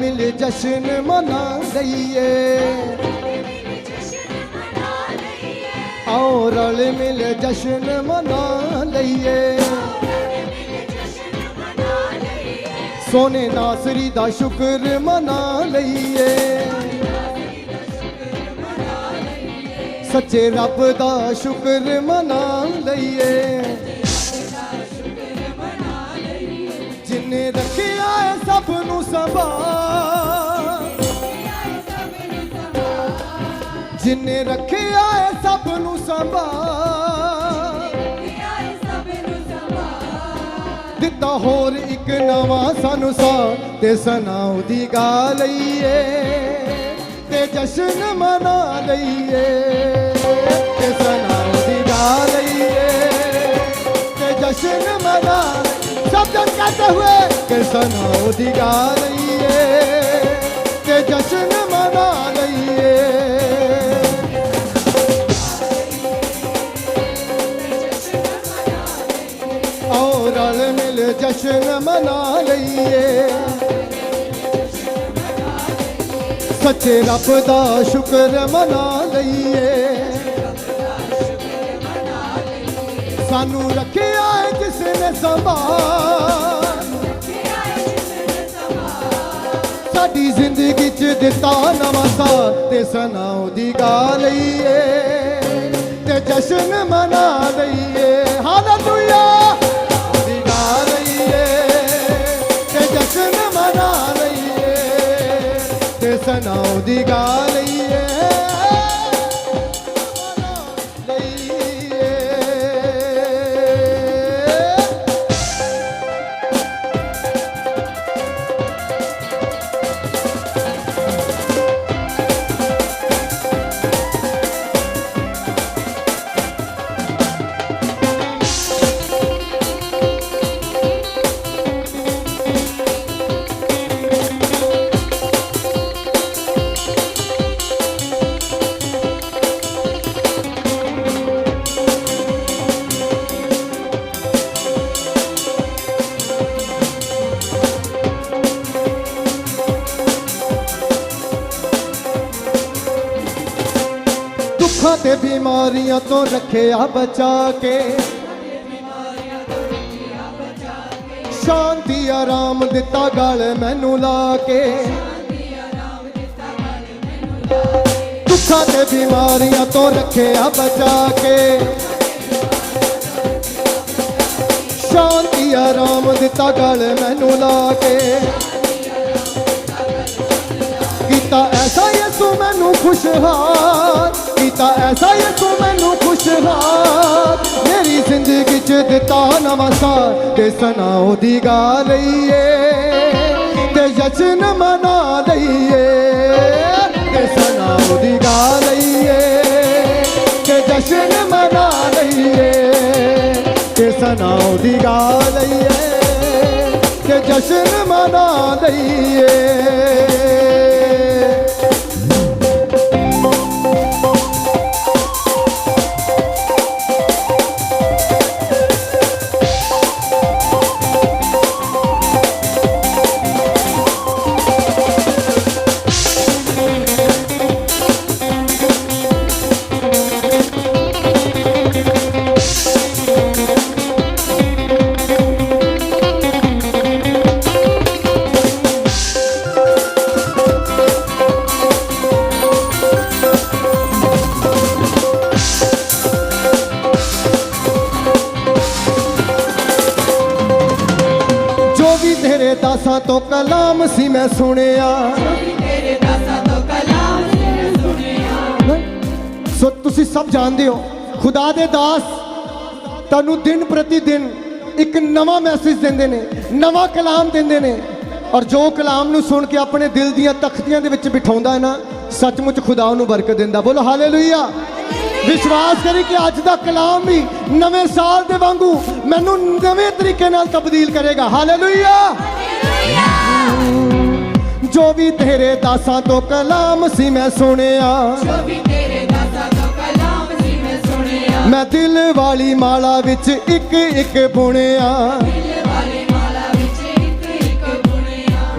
ਮਿਲ ਜਸ਼ਨ ਮਨਾ ਲਈਏ। ਆਓ ਰਲ ਮਿਲ ਜਸ਼ਨ ਮਨਾ ਲਈਏ। ਸੋਨੇ ਨਾਸਰੀ ਦਾ ਸ਼ੁਕਰ ਮਨਾ ਲਈਏ। ਸੱਚੇ ਰੱਬ ਦਾ ਸ਼ੁਕਰ ਮਨਾ ਲਈਏ। ਜਿਨੇ ਸਭ ਨੂੰ ਸੰਭਾਲ ਜਿਨੇ ਰੱਖਿਆ ਹੈ ਸਭ ਨੂੰ ਸੰਭਾਲ ਦਿੱਤਾ ਹੋਰ ਇੱਕ ਨਵਾਂ ਸਾਨੂੰ ਸਾ ਤੇ ਸੁਣਾਉ ਦੀ ਗਾ ਲਈਏ, ਤੇ ਜਸ਼ਨ ਮਨਾ ਲਈਏ। ਤੇ ਸੁਣਾਉ ਦੀ ਗਾ ਲਈਏ, ਤੇ ਜਸ਼ਨ ਮਨਾ ਸਭ ਜਨ ਕਹਤੇ हुए ਕਿ ਸੁਣਾਉ ਦੀ ਗਾ ਲਈਏ ਤੇ ਜਸ਼ਨ ਮਨਾ ਲਈਏ ਆਓ ਮਿਲ ਜਸ਼ਨ ਮਨਾ ਲਈਏ ਸੱਚੇ ਰੱਬ ਦਾ ਸ਼ੁਕਰ ਮਨਾ ਲਈਏ ਸਾਨੂੰ ਰੱਖਿਆ ਹੈ ਜਿਸ ਨੇ ਸੰਭਾਲ। ਸਾਡੀ ਜ਼ਿੰਦਗੀ ਚ ਦਿੱਤਾ ਨਵਾਂ ਸਾਥ ਤੇ ਸੁਣਾਉ ਦੀ ਗਾ ਲਈਏ ਤੇ ਜਸ਼ਨ ਮਨਾ ਲਈਏ। ਹਾਲੇਲੂਇਆ। ਦੀ ਗਾ ਲਈਏ ਤੇ ਜਸ਼ਨ ਮਨਾ ਲਈਏ ਤੇ ਸੁਣਾਉ ਦੀ ਗਾ ਲਈਏ। ਬਿਮਾਰੀਆਂ ਤੋਂ ਰੱਖਿਆ ਬਚਾ ਕੇ। ਸ਼ਾਂਤੀ ਆਰਾਮ ਦਿੱਤਾ ਗਲ ਮੈਨੂੰ ਲਾ ਕੇ। ਦੁੱਖਾਂ ਤੇ ਬਿਮਾਰੀਆਂ ਤੋਂ ਰੱਖਿਆ ਬਚਾ ਕੇ। ਸ਼ਾਂਤੀ ਆਰਾਮ ਦਿੱਤਾ ਗਲ ਮੈਨੂੰ ਲਾ ਕੇ। ਕੀਤਾ ਐਸਾ ਯਿਸੂ ਮੈਨੂੰ ਖੁਸ਼ਹਾਲ। ਕੀਤਾ ਐਸਾ ਤੂੰ ਮੈਨੂੰ ਖੁਸ਼ਹਾਲ ਮੇਰੀ ਜ਼ਿੰਦਗੀ ਚ ਦਿੱਤਾ ਨਵਾਂ ਸਾਲ ਤੇ ਸੁਣਾਉ ਦੀ ਗਾ ਲਈਏ। ਤੇ ਜਸ਼ਨ ਮਨਾ ਲਈਏ। ਤੇ ਸੁਣਾਉ ਦੀ ਗਾ ਲਈਏ। ਤੇ ਜਸ਼ਨ ਮਨਾ ਲਈਏ। ਤੇ ਸੁਣਾਉ ਦੀ ਗਾ ਲਈਏ। ਤੇ ਜਸ਼ਨ ਮਨਾ ਲਈਏ। ਕਲਾਮ ਸੁਣਿਆ ਤੇਰੇ ਦਾਸਾਂ ਤੋਂ ਕਲਾਮ ਮੈਂ ਸੁਣਿਆ। ਸੋ ਤੁਸੀਂ ਸਭ ਜਾਣਦੇ ਹੋ, ਖੁਦਾ ਦੇ ਦਾਸ ਤੁਹਾਨੂੰ ਦਿਨ ਪ੍ਰਤੀ ਦਿਨ ਇੱਕ ਨਵਾਂ ਮੈਸੇਜ ਦਿੰਦੇ ਨੇ, ਨਵਾਂ ਕਲਾਮ ਦਿੰਦੇ ਨੇ। ਔਰ ਜੋ ਕਲਾਮ ਨੂੰ ਸੁਣ ਕੇ ਆਪਣੇ ਦਿਲ ਦੀਆਂ ਤਖਤੀਆਂ ਦੇ ਵਿੱਚ ਬਿਠਾਉਂਦਾ ਹੈ ਨਾ, ਸੱਚਮੁੱਚ ਖੁਦਾ ਨੂੰ ਬਰਕਤ ਦਿੰਦਾ। ਬੋਲੋ ਹਾਲੇਲੂਇਆ ਵਿਸ਼ਵਾਸ ਕਰੀ ਕਿ ਅੱਜ ਦਾ ਕਲਾਮ ਵੀ ਨਵੇਂ ਸਾਲ ਦੇ ਵਾਂਗੂ ਮੈਨੂੰ ਨਵੇਂ ਤਰੀਕੇ ਨਾਲ ਤਬਦੀਲ ਕਰੇਗਾ। ਹਾਲੇਲੂਇਆ ਜੋ ਵੀ ਤੇਰੇ ਦਾਸਾਂ ਤੋਂ ਕਲਾਮ ਸੀ ਮੈਂ ਸੁਣਿਆ। ਜੋ ਵੀ ਤੇਰੇ ਦਾਸਾਂ ਤੋਂ ਕਲਾਮ ਸੀ ਮੈਂ ਸੁਣਿਆ। ਮੈਂ ਦਿਲ ਵਾਲੀ ਮਾਲਾ ਵਿੱਚ ਇੱਕ ਇੱਕ ਬੁਣਿਆ।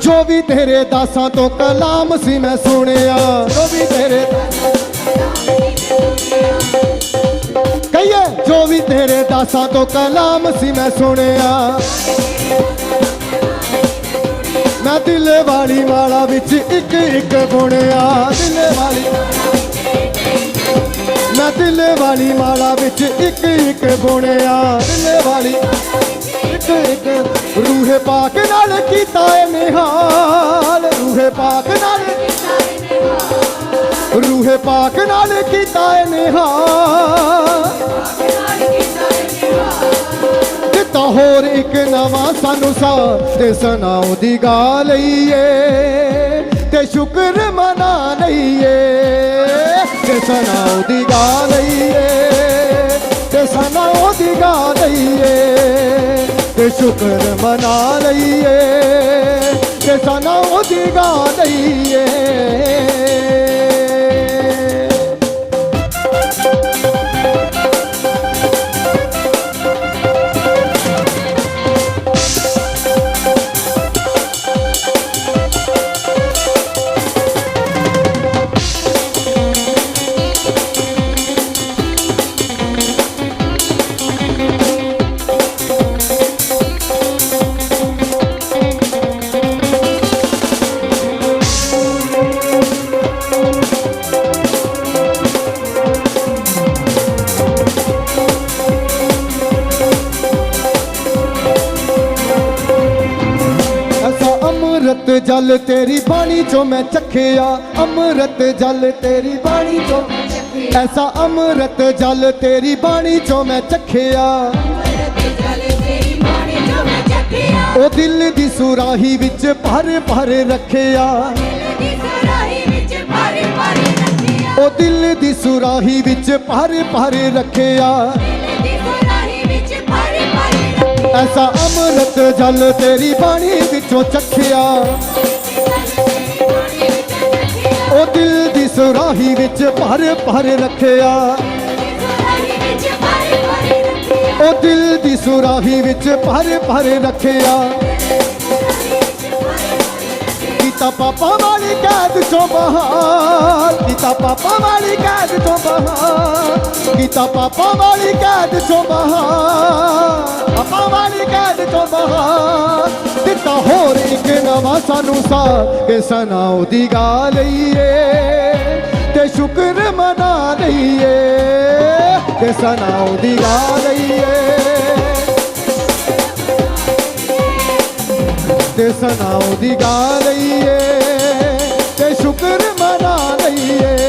ਜੋ ਵੀ ਤੇਰੇ ਦਾਸਾਂ ਤੋਂ ਕਲਾਮ ਸੀ ਮੈਂ ਸੁਣਿਆ। ਜੋ ਵੀ ਤੇਰੇ ਕਹੀਏ ਜੋ ਵੀ ਤੇਰੇ ਦਾਸਾਂ ਤੋਂ ਕਲਾਮ ਸੀ ਮੈਂ ਸੁਣਿਆ। ਮੈਂ ਦਿਲ ਵਾਲੀ ਮਾਲਾ ਵਿੱਚ ਇੱਕ ਇੱਕ ਬੁਣਿਆ ਦਿਲ ਵਾਲੀ ਮੈਂ ਦਿਲ ਵਾਲੀ ਮਾਲਾ ਵਿੱਚ ਇੱਕ ਇੱਕ ਬੁਣਿਆ ਦਿਲ ਵਾਲੀ ਇੱਕ ਇੱਕ ਰੂਹੇ ਪਾਕ ਨਾਲ ਕੀਤਾ ਏ ਨਿਹਾਲ। ਰੂਹੇ ਪਾਕ ਨਾਲ ਰੂਹੇ ਪਾਕ ਨਾਲ ਕੀਤਾ ਏ ਨਿਹਾਲ। ਤਾਂ ਹੋਰ ਇੱਕ ਨਵਾਂ ਸਾਨੂੰ ਸਾ ਤੇ ਸੁਣਾਉ ਦੀ ਗਾ ਲਈਏ ਤੇ ਸ਼ੁਕਰ ਮਨਾ ਲਈਏ ਤੇ ਸੁਣਾਉ ਦੀ ਗਾ ਲਈਏ ਤੇ ਸੁਣਾਉ ਦੀ ਗਾ ਲਈਏ ਤੇ ਸ਼ੁਕਰ ਮਨਾ ਲਈਏ। ਤੇ ਸੁਣਾਉ ਦੀ ਗਾ ਲਈਏ ਜਲ ਤੇਰੀ ਬਾਣੀ ਚੋਂ ਮੈਂ ਚੱਖਿਆ, ਅੰਮ੍ਰਿਤ ਜਲ ਤੇਰੀ ਬਾਣੀ ਚੋਂ। ਐਸਾ ਅੰਮ੍ਰਿਤ ਜਲ ਤੇਰੀ ਬਾਣੀ ਚੋਂ ਮੈਂ ਚੱਖਿਆ। ਉਹ ਦਿਲ ਦੀ ਸੁਰਾਹੀ ਵਿੱਚ ਭਰ ਭਰ ਰੱਖਿਆ। ਉਹ ਦਿਲ ਦੀ ਸੁਰਾਹੀ ਵਿੱਚ ਭਰ ਭਰ ਰੱਖਿਆ। ਐਸਾ ਅੰਮ੍ਰਿਤ ਜਲ ਤੇਰੀ ਬਾਣੀ ਵਿੱਚੋਂ ਚੱਖਿਆ। ਉਹ ਦਿਲ ਦੀ ਸੁਰਾਹੀ ਵਿੱਚ ਭਰ ਭਰ ਰੱਖਿਆ। ਉਹ ਦਿਲ ਦੀ ਸੁਰਾਹੀ ਵਿੱਚ ਭਰ ਭਰ ਰੱਖਿਆ। ਕੀਤਾ ਪਾਪਾ ਵਾਲੀ ਕੈਦ ਚੋਂ ਬਹਾਰ, ਕੀਤਾ ਪਾਪਾ ਵਾਲੀ ਕੈਦ ਚੋਂ ਬਹਾਰ, ਕੀਤਾ ਪਾਪਾ ਵਾਲੀ ਕੈਦ ਚੋਂ ਬਹਾਰ। ਕੈਦ ਦਿੱਤਾ ਹੋਰ ਇੱਕ ਨਵਾਂ ਸਾਨੂੰ ਸਾ ਕੇ ਸੁਣਾਉ ਦੀ ਗਾ ਲਈਏ ਤੇ ਸ਼ੁਕਰ ਮਨਾ ਲਈਏ। ਤੇ ਸੁਣਾਉ ਦੀ ਗਾ ਲਈਏ। ਤੇ ਸੁਣਾਉ ਦੀ ਗਾ ਲਈਏ ਤੇ ਸ਼ੁਕਰ ਮਨਾ ਲਈਏ।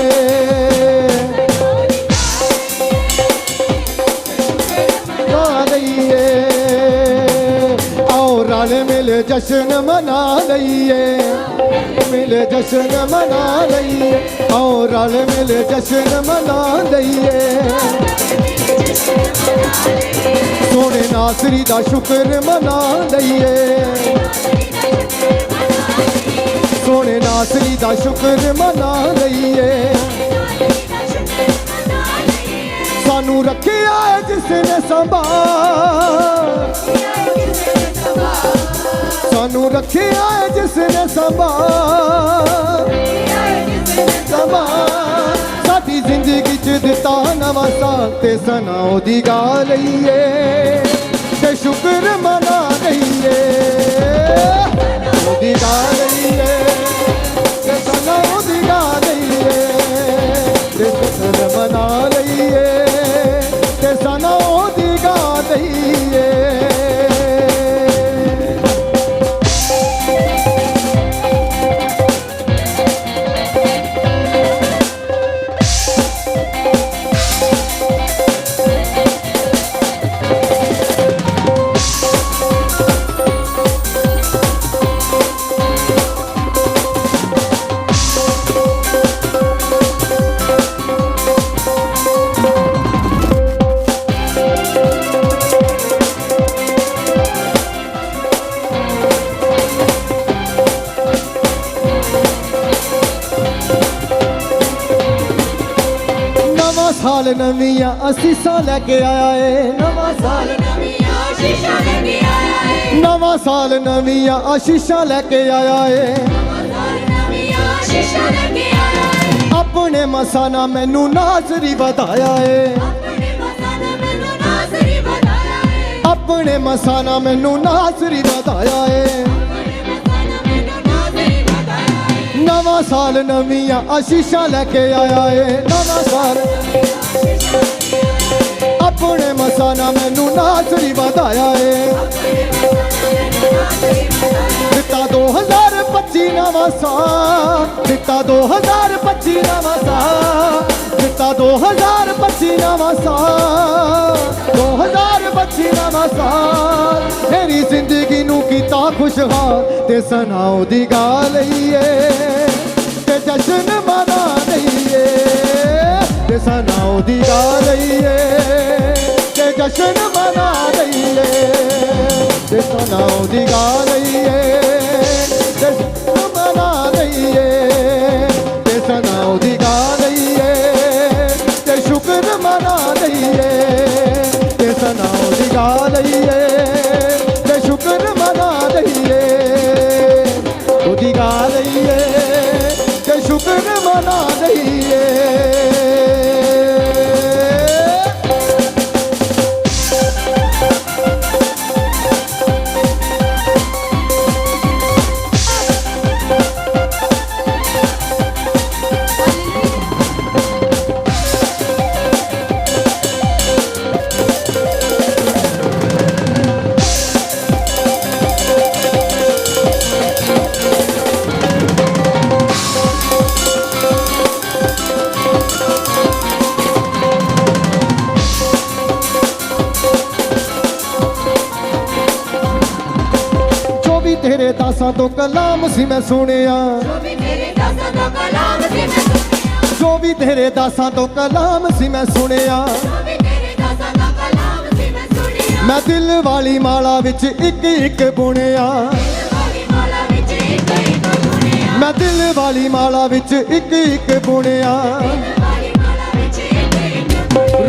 ਆਓ ਮਿਲ ਜਸ਼ਨ ਮਨਾ ਲਈਏ। ਮਿਲ ਜਸ਼ਨ ਮਨਾ ਲਈਏ। ਆਓ ਰਲ ਮਿਲ ਜਸ਼ਨ ਮਨਾ ਲਈਏ। ਸੋਹਣੇ ਨਾਸਰੀ ਦਾ ਸ਼ੁਕਰ ਮਨਾ ਲਈਏ। ਸੋਹਣੇ ਨਾਸਰੀ ਦਾ ਸ਼ੁਕਰ ਮਨਾ ਲਈਏ। ਸਾਨੂੰ ਰੱਖਿਆ ਹੈ ਜਿਸ ਨੇ ਸੰਭਾਲ ਸਾਨੂੰ ਰੱਖਿਆ ਹੈ ਜਿਸ ਨੇ ਸੰਭਾਲ। ਸੰਭਾਲ। ਸਾਡੀ ਜ਼ਿੰਦਗੀ ਚ ਦਿੱਤਾ ਨਵਾਂ ਸਾਲ ਤੇ ਸਨਾ ਉਹਦੀ ਗਾ ਲਈਏ। ਤੇ ਸ਼ੁਕਰ ਮਨਾ ਲਈਏ ਉਹਦੀ ਗਾ ਲਈਏ। ਤੇ ਸੁਣਾਉ ਦੀ ਗਾ ਲਈਏ। ਤੇ ਸ਼ੁਕਰ ਮਨਾ ਲਈਏ। ਤੇ ਸੁਣਾਉ ਉਹਦੀ ਗਾ ਲਈਏ। ਨਵਾਂ ਸਾਲ ਨਵੀਆਂ ਅਸੀਸਾਂ ਲੈ ਕੇ ਆਇਆ ਏ। ਨਵਾਂ ਸਾਲ ਨਵੀਆਂ ਆਸ਼ੀਸ਼ਾਂ ਲੈ ਕੇ ਆਇਆ ਏ। ਨਵਾਂ ਸਾਲ ਨਵੀਆਂ ਆਸ਼ੀਸ਼ਾਂ ਲੈ ਕੇ ਆਇਆ ਏ। ਆਪਣੇ ਮਸਾਨਾ ਮੈਨੂੰ ਨਾਜ਼ਰੀ ਵਧਾਇਆ ਏ। ਆਪਣੇ ਮਸਾਨਾ ਮੈਨੂੰ ਨਾਜ਼ਰੀ ਵਧਾਇਆ ਏ। ਨਵਾਂ ਸਾਲ ਨਵੀਆਂ ਆਸ਼ੀਸ਼ਾਂ ਲੈ ਕੇ ਆਇਆ ਏ। ਨਵਾਂ ਸਾਲ। ਆਪਣੇ ਮਸਾਨਾ ਮੈਨੂੰ ਨਾਜ਼ਰੀ ਵਧਾਇਆ ਏ। ਦਿੱਤਾ 2025 ਨਵਾਂ ਸਾਲ। ਦਿੱਤਾ 2025 ਨਵਾਂ ਸਾਲ। ਦਿੱਤਾ 2025 ਨਵਾਂ ਸਾਲ। 2025 ਨਵਾਂ ਸਾਲ। ਮੇਰੀ ਜ਼ਿੰਦਗੀ ਨੂੰ ਖੁਸ਼ ਖੁਸ਼ਹਾਲ ਤੇ ਸੁਣਾਓ ਦੀ ਗਾਲ ਈਏ ਤੇ ਜਸ਼ਨ ਮਨਾ ਲਈਏ ਤੇ ਸੁਣਾਓ ਦੀ ਗਾਲ ਈਏ ਤੇ ਜਸ਼ਨ ਮਨਾ ਲਈਏ ਤੇ ਸੁਣਾਓ ਦੀ ਗਾਲ ਈਏ ਤੇਰੇ ਦਾਸਾਂ ਤੋਂ ਕਲਾਮ ਸੀ ਮੈਂ ਸੁਣਿਆ। ਜੋ ਵੀ ਤੇਰੇ ਦਾਸਾਂ ਤੋਂ ਕਲਾਮ ਸੀ ਮੈਂ ਸੁਣਿਆ। ਮੈਂ ਦਿਲ ਵਾਲੀ ਮਾਲਾ ਵਿੱਚ ਇੱਕ ਇੱਕ ਬੁਣਿਆ। ਮੈਂ ਦਿਲ ਵਾਲੀ ਮਾਲਾ ਵਿੱਚ ਇੱਕ ਇੱਕ ਬੁਣਿਆ।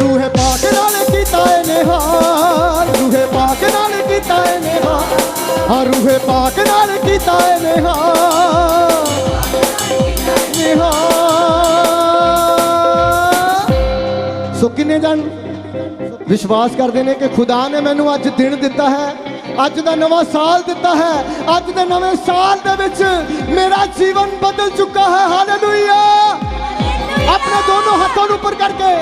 ਰੂਹੇ ਪਾਕ ਨਾਲ ਕੀਤਾ ਏ ਨਿਹਾਲ ਰੂਹ ਪਾਕ ਨਾਲ ਕੀਤਾ ਏ ਨਿਹਾਲ ਆ ਪਾਕ ਨਾਲ ਕੀਤਾ ਏ ਨਿਹਾ। ਨਿਹਾ। ਸੋ ਕਿੰਨੇ ਜਨ ਵਿਸ਼ਵਾਸ ਕਰਦੇ ਨੇ ਕਿ ਖੁਦਾ ਨੇ ਮੈਨੂੰ ਅੱਜ ਦਿਨ ਦਿੱਤਾ ਹੈ, ਅੱਜ ਦਾ ਨਵਾਂ ਸਾਲ ਦਿੱਤਾ ਹੈ, ਅੱਜ ਦੇ ਨਵੇਂ ਸਾਲ ਦੇ ਵਿੱਚ ਮੇਰਾ ਜੀਵਨ ਬਦਲ ਚੁੱਕਾ ਹੈ। ਹਾਲੇਲੂਇਆ ਆਪਣੇ ਦੋਨੋਂ ਹੱਥਾਂ ਨੂੰ ਉੱਪਰ ਕਰਕੇ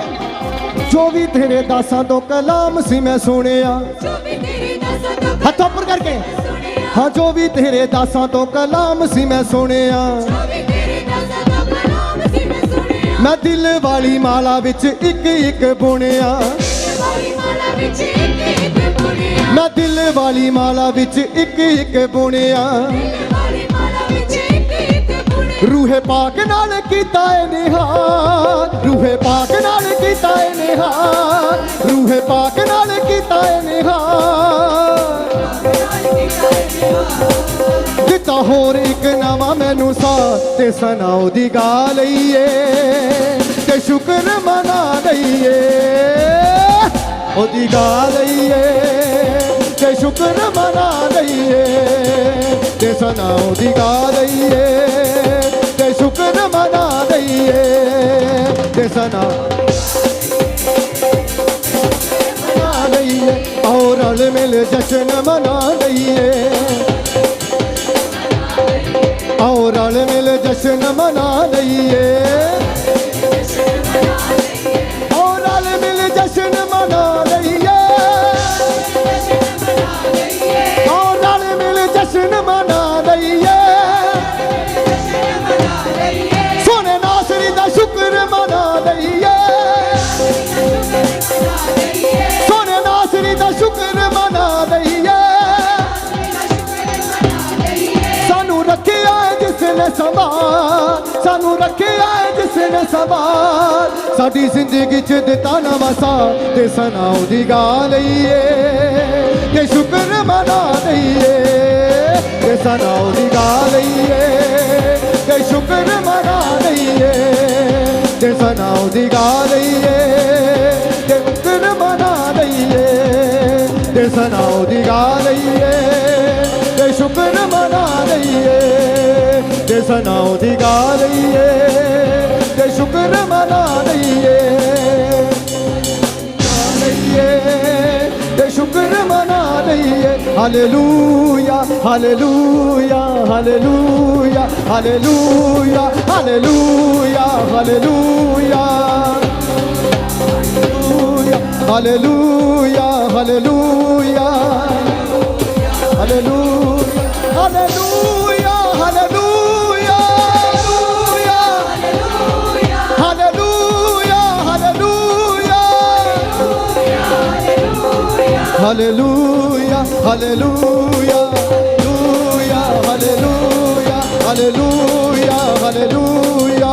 ਜੋ ਵੀ ਤੇਰੇ ਦਾਸਾਂ ਤੋਂ ਕਲਾਮ ਸੀ ਮੈਂ ਸੁਣਿਆ ਹੱਥ ਉੱਪਰ ਕਰਕੇ। ਹਾਂ, ਜੋ ਵੀ ਤੇਰੇ ਦਾਸਾਂ ਤੋਂ ਕਲਾਮ ਸੀ ਮੈਂ ਸੁਣਿਆ। ਮੈਂ ਦਿਲ ਵਾਲੀ ਮਾਲਾ ਵਿੱਚ ਇੱਕ ਇੱਕ ਬੁਣਿਆ। ਮੈਂ ਦਿਲ ਵਾਲੀ ਮਾਲਾ ਵਿੱਚ ਇੱਕ ਇੱਕ ਬੁਣਿਆ। ਰੂਹੇ ਪਾਕ ਨਾਲ ਕੀਤਾ ਏ ਨਿਹਾਲ ਰੂਹੇ ਪਾਕ ਨਾਲ ਕੀਤਾ ਏ ਨਿਹਾਲ ਰੂਹੇ ਪਾਕ ਨਾਲ ਕੀਤਾ ਏ ਨਿਹਾਲ ਦਿੱਤਾ ਹੋਰ ਇੱਕ ਨਵਾਂ ਮੈਨੂੰ ਸਾਥ ਤੇ ਸੁਣਾਓ ਦੀ ਗਾਲ ਈਏ ਤੇ ਸ਼ੁਕਰ ਮਨਾ ਲਈਏ। ਉਹਦੀ ਗਾਲ ਈਏ ਤੇ ਸ਼ੁਕਰ ਮਨਾ ਲਈਏ ਤੇ ਸੁਣਾਓ ਦੀ ਗਾਲ ਈਏ ਤੇ ਸ਼ੁਕਰ ਮਨਾ ਲਈਏ ਤੇ ਸੁਣਾ ਔਰ ਰਲ ਮਿਲ ਜਸ਼ਨ ਮਨਾ ਲਈਏ ਆਓ ਰਲ ਮਿਲ ਜਸ਼ਨ ਮਨਾ ਹੈ ਜਿਸ ਨੇ ਸਾਡੀ ਜ਼ਿੰਦਗੀ ਚ ਦਿੱਤਾ ਨਵਾਂ ਸਾਲ ਤੇ ਸੁਣਾਓ ਦੀ ਗਾਲ ਈਏ ਤੇ ਸ਼ੁਕਰ ਮਨਾ ਲਈਏ ਤੇ ਸੁਣਾਓ ਦੀ ਗਾਲ ਈਏ ਤੇ ਸ਼ੁਕਰ ਮਨਾ ਲਈਏ ਤੇ ਸੁਣਾਓ ਦੀ ਗਾਲ ਈਏ ਤੇ ਸ਼ੁਕਰ ਮਨਾ ਲਈਏ ਤੇ ਸਨਾਉ ਦੀ ਗਾ ਲਈਏ। ਤੇ ਸ਼ੁਕਰ ਮਨਾ ਲਈਏ ਤੇ ਸਨਾਉ ਦੀ ਗਾ ਲਈਏ। ਤੇ ਸ਼ੁਕਰ ਮਨਾ ਲਈਏ ਲਈਏ ਤੇ ਸ਼ੁਕਰ ਮਨਾ ਲਈਏ hallelujah hallelujah hallelujah hallelujah hallelujah hallelujah hallelujah hallelujah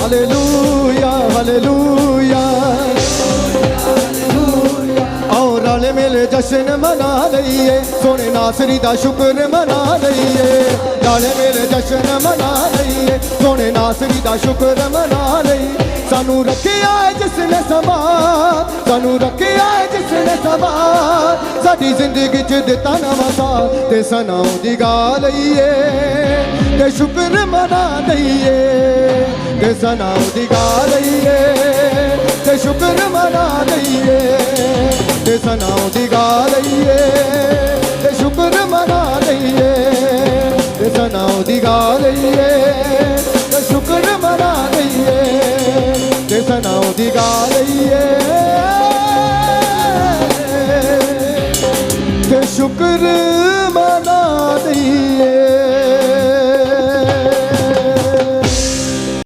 hallelujah hallelujah ਆਓ ਰਲ ਮਿਲ ਜਸ਼ਨ ਮਨਾ ਲਈਏ ਸੋਹਣੇ ਨਾਸਰੀ ਦਾ ਸ਼ੁਕਰ ਮਨਾ ਲਈਏ ਰਲ ਮਿਲ ਜਸ਼ਨ ਮਨਾ ਲਈਏ ਸੋਹਣੇ ਨਾਸਰੀ ਦਾ ਸ਼ੁਕਰ ਮਨਾ ਲਈਏ ਸਾਨੂੰ ਰੱਖਿਆ ਹੈ ਜਿਸ ਨੇ ਸਮਾ, ਸਾਨੂੰ ਰੱਖਿਆ ਹੈ ਜਿਸ ਨੇ ਸਮਾ। ਸਾਡੀ ਜ਼ਿੰਦਗੀ 'ਚ ਦਿੱਤਾ ਨਵਾਂ ਸਾਹ ਤੇ ਸਨਾਉ ਦੀ ਗਾ ਲਈਏ ਤੇ ਸ਼ੁਕਰ ਮਨਾ ਲਈਏ ਤੇ ਸਨਾਉ ਦੀ ਗਾ ਲਈਏ ਤੇ ਸ਼ੁਕਰ ਮਨਾ ਲਈਏ ਤੇ ਸਨਾਉ ਦੀ ਗਾ ਲਈਏ ਤੇ ਸ਼ੁਕਰ ਮਨਾ ਲਈਏ ਤੇ ਸਨਾਉ ਦੀ ਗਾ ਲਈਏ ਤੇ ਸ਼ੁਕਰ ਮਨਾ ਸੁਣਾਉਂਦੀ ਗਾ ਲਈਏ। ਤੇ ਸ਼ੁਕਰ ਮਨਾ ਦਈਏ।